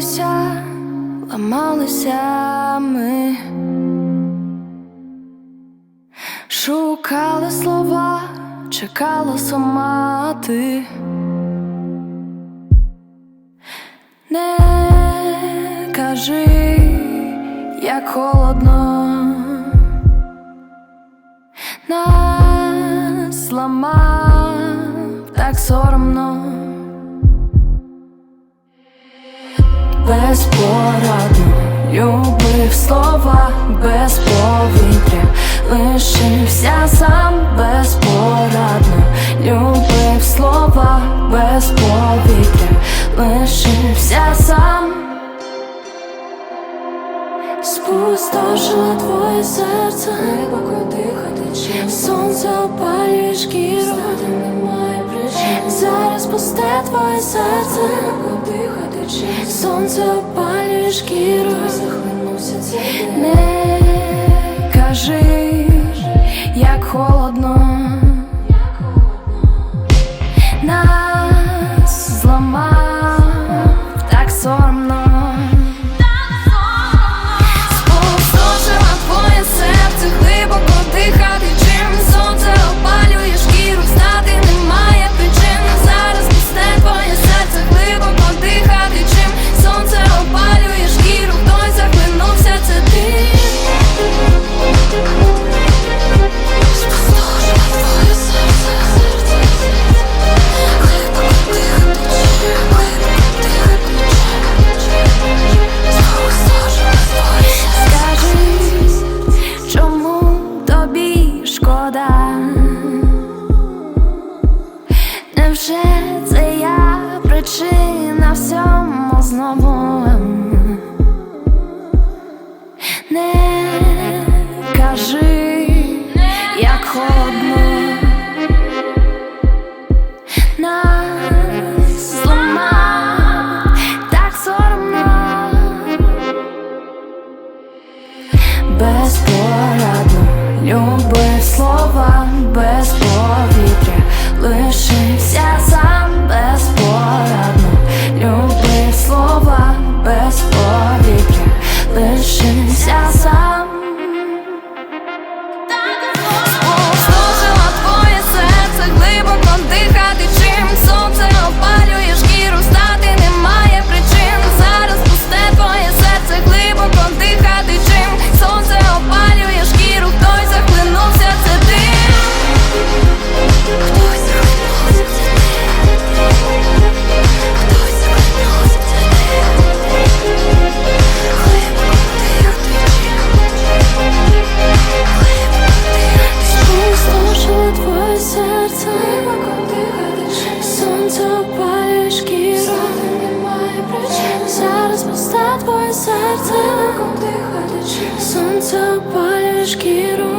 ламалися, ламалися ми, шукали слова, чекала сама ти. Не кажи, як холодно. Нас зламав так соромно. Безпорадно любив слова, без повітря, лишився сам безпорадно, любив слова, без повітря, лишився сам. Спустошило твоє серце, глибоко дихати чим? Сонце опалює пусте твоє серце, дихати чи Сонце опалює шкіру, захлинувся Не кажи, як холодно. Нас Невже це я причина всьому знову? Не кажи, як холодно нас зламав так соромно. Безпорадно любив слова, без повітря, лишився сам серце, дихати Сонце палює шкіру